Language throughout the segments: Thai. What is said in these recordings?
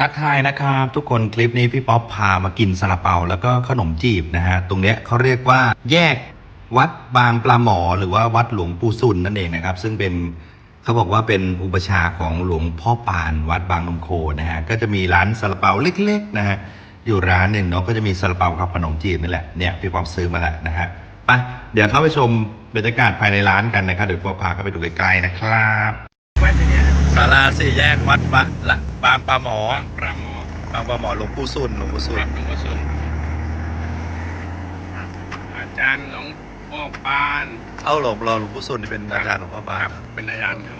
ทักทายนะครับทุกคนคลิปนี้พี่ป๊อปพามากินซาลาเปาแล้วก็ขนมจีบนะฮะตรงเนี้ยเขาเรียกว่าแยกวัดบางปลาหมอหรือว่าวัดหลวงปู่สุนนั่นเองนะครับ ซึ่งเป็นเขาบอกว่าเป็นอุปชาของหลวงพ่อปานวัดบางนมโคนะฮะก็จะมีร้านซาลาเปาเล็กๆนะฮะอยู่ร้านหนึ่งเนาะก็จะมีซาลาเปากับขนมจีบนี่แหละเนี่ยพี่ป๊อปซื้อมาแล้วนะฮะไปเดี๋ยวเข้าไปชมบรรยากาศภายในร้านกันนะครับเดี๋ยวป๊อปพาเข้าไปดูใกล้ๆนะครับ ศาลาสี่แยกวัดบะละบางปลาหมอปลาหมอบางปลาหมอหลวงปู่สุนหลวงปู่สุคนรับหลวงพ่อสุนอาจารย์หลวงพ่อปานเอาหลวงรอหลวงปู่สุนที่เป็นอาจารย์หลวงพ่อปาครับบเป็นอาจารย์เขา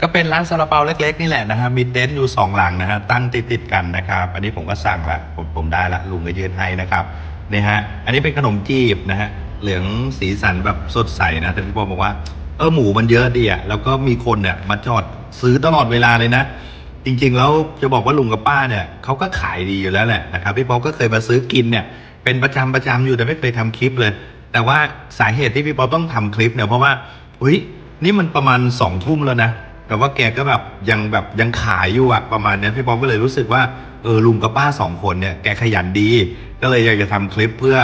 ก็เป็นร้านซาลาเปาเล็ก ๆ นี่แหละนะฮะมีเต็นท์อยู่สองหลังนะฮะตั้งติดๆกันนะครับ อันนี้ผมก็สั่งละผมผมได้ละลุงก็ยืนให้นะครับนี่ฮะอันนี้เป็นขนมจีบนะฮะเหลืองสีสันแบบสดใสนะแต่พี่ปอบอกว่า เออหมูมันเยอะดีอะแล้วก็มีคนเนี่ยมาจอดซื้อตลอดเวลาเลยนะ จริง ๆ แล้วจะบอกว่าลุงกับป้าเนี่ยเขาก็ขายดีอยู่แล้วแหละนะครับพี่ป๊อปก็เคยมาซื้อกินเนี่ย เป็นประจำประจำอยู่แต่ไม่เคยทำคลิปเลย แต่ว่าสาเหตุที่พี่ป๊อปต้องทำคลิปเนี่ยเพราะว่าเฮ้ยนี่มันประมาณสองทุ่มแล้วนะ แต่ว่าแกก็แบบยังแบบยังขายอยู่อะประมาณเนี้ยพี่ป๊อปก็เลยรู้สึกว่าเออลุงกับป้าสองคนเนี่ยแกขยันดี ก็เลยอยากจะทำคลิปเพื่อ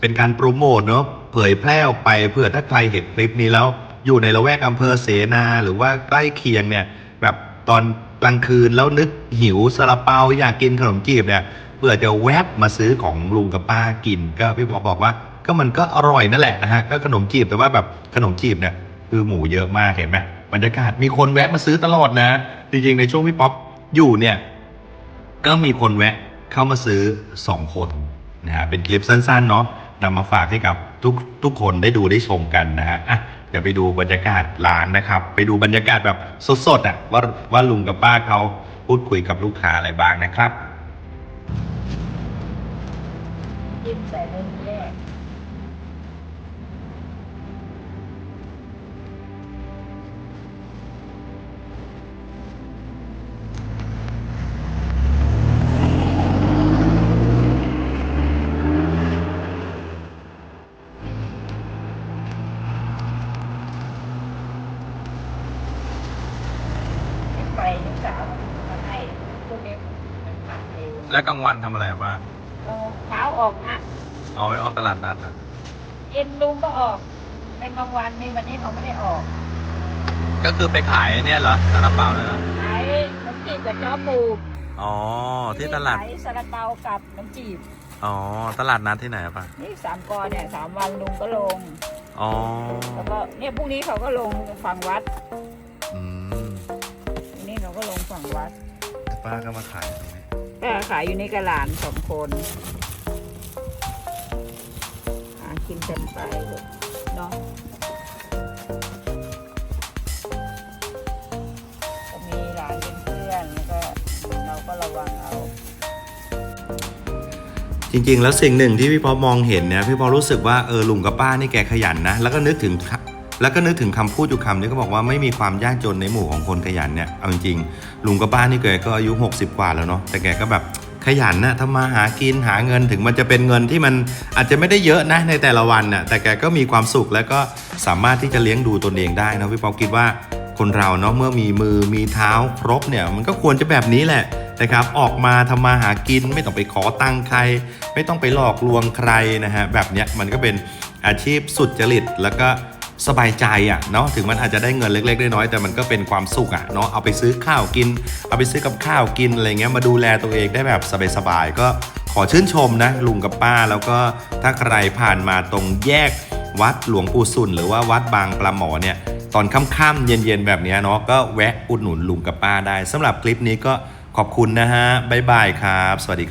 เป็นการโปรโมทเนาะเผยแพร่ออกไปเผื่อถ้าใครเห็นคลิปนี้แล้ว อยู่ในละแวกอำเภอเสนา หรือว่าใกล้เคียงเนี่ยแบบตอนกลางคืนแล้วนึกหิวซาลาเปาอยากกินขนมจีบเนี่ยเพื่อจะแวบมาซื้อของลุงกับป้ากิน ก็พี่บอกบอกว่า ก็มันก็อร่อยนั่นแหละนะฮะก็ขนมจีบแต่ว่าแบบขนมจีบเนี่ยคือหมูเยอะมากเห็นไหมบรรยากาศมีคนแวะมาซื้อตลอดนะ จริงๆในช่วงพี่ป๊อปอยู่เนี่ยก็มีคนแวะเข้ามาซื้อ2คนนะฮะเป็นคลิปสั้นๆเนาะนำมาฝากให้กับทุกทุกคนได้ดูได้ชมกันนะฮะ ดี๋ยวไปดูบรรยากาศร้านนะครับ ไปดูบรรยากาศแบบสดๆอะว่าว่าลุงกับป้าเขาพูดคุยกับลูกค้าอะไรบ้างนะครับ ยิ้มใส่เลยก ไปลูกสาวมาให้พวกนี้มันผัดเอง แล้วกลางวันทำอะไรบ้างเอาเช้าออกนะเอาไปออกตลาดนัดเย็นลุงก็ออกในบางวันนี่วันนี้เขาไม่ได้ออกก็คือไปขายเนี่ยเหรอซาลาเปาเลยเหรอขายน้ำจีบกับจ้อปูอ๋อที่ตลาดขายซาลาเปากับน้ำจีบอ๋อตลาดนัดที่ไหนป่ะนี่สามกอเนี่ยสามวันลุงก็ลง อ๋อแล้วก็เนี่ยพรุ่งนี้เขาก็ลงฝั่งวัดอืมพรุ่งนี้เขาก็ลงฝั่งวัด ป้าก็มาขายตรงนี้ ก็ขายอยู่ในกระหลานสองคนหากินกันไปเนาะก็มีหลานเป็นเพื่อนแล้วก็เราก็ระวังเอา จริงๆ แล้วสิ่งหนึ่งที่พี่พอมองเห็นเนี่ยพี่พอรู้สึกว่าเออลุงกับป้านี่แกขยันนะ แล้วก็นึกถึง แล้วก็นึกถึงคำพูดอยู่คำนี้ก็บอกว่าไม่มีความยากจนในหมู่ของคนขยันเนี่ยเอาจริงๆลุงกับป้านี่แกก็อายุ 60 กว่าแล้วเนาะแต่แกก็แบบขยันนะทำมาหากินหาเงินถึงมันจะเป็นเงินที่มันอาจจะไม่ได้เยอะนะในแต่ละวันน่ะแต่แกก็มีความสุขแล้วก็สามารถที่จะเลี้ยงดูตนเองได้นะพี่ป๊อปคิดว่าคนเราเนาะเมื่อมีมือมีเท้าครบเนี่ยมันก็ควรจะแบบนี้แหละนะครับออกมาทำมาหากินไม่ต้องไปขอตังค์ใคร ไม่ต้องไปหลอกลวงใครนะฮะแบบเนี้ยมันก็เป็นอาชีพสุดจริตแล้วก็ สบายใจอะ่ะเนาะถึงมันอาจจะได้เงินเล็ก ๆ น้อยๆแต่มันก็เป็นความสุขอะ่ะเนาะเอาไปซื้อข้าวกิน เอาไปซื้อกับข้าวกินอะไรเงี้ยมาดูแลตัวเองได้แบบสบายๆก็ขอชื่นชมนะลุงกับป้าแล้วก็ถ้าใครผ่านมาตรงแยกวัดหลวงปู่สุนหรือว่าวัดบางปลาหมอเนี่ยตอนค่ำๆเย็นๆแบบเนี้ยเนาะก็แวะอุดหนุนลุงกับป้าได้สำหรับคลิปนี้ก็ขอบคุณนะฮะบ๊ายบายครับ สวัสดี